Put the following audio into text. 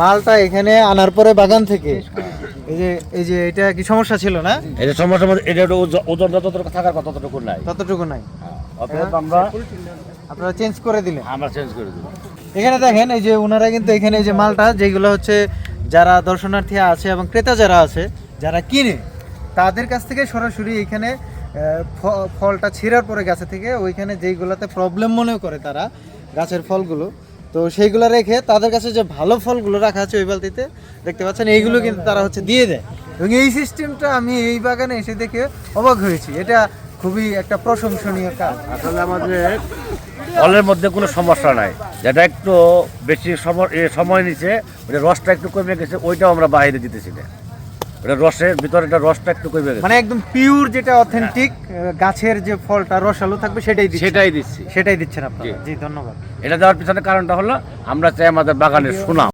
মালটা এখানে আনার পরে বাগান থেকে। এই যে এই যে এটা কি সমস্যা ছিল না? এটা সমস্যার মধ্যে এটা একটু ওজন যতটুকু থাকার কথা ততটুকু নাই। ততটুকু নাই। অতএব আমরা আপনারা চেঞ্জ করে দিলেন। আমরা চেঞ্জ করে দেবো এখানে দেখেন এই যে ওনারা কিন্তু এখানে এই যে মালটা যেগুলো হচ্ছে যারা দর্শনার্থী আছে এবং ক্রেতা যারা আছে যারা কিনে তাদের কাছ থেকে সরাসরি এখানে ফলটা ছিঁড়ার পরে গাছে থেকে ওইখানে যেইগুলোতে প্রবলেম মনে করে তারা গাছের ফলগুলো তো সেইগুলো রেখে তাদের কাছে যে ভালো ফলগুলো রাখা আছে ওই বালতিতে দেখতে পাচ্ছেন, এইগুলো কিন্তু তারা হচ্ছে দিয়ে দেয়। এবং এই সিস্টেমটা আমি এই বাগানে এসে দেখে অবাক হয়েছি। এটা খুবই একটা প্রশংসনীয় কাজ। আসলে আমাদের ফলের মধ্যে কোনো সমস্যা নাই। যেটা একটু বেশি সময় নিচে রসটা একটু কমে গেছে, ওইটাও আমরা বাইরে দিতেছি না। ওটা রসের ভিতরে এটা রসটা একটু কমে গেছে। মানে একদম পিওর যেটা অথেন্টিক গাছের যে ফলটা রসালো থাকবে সেটাই দিচ্ছি সেটাই দিচ্ছি। সেটাই দিচ্ছেন আপনারা। জি। ধন্যবাদ। এটা দেওয়ার পিছনে কারণটা হলো আমরা চাই আমাদের বাগানের সুনাম।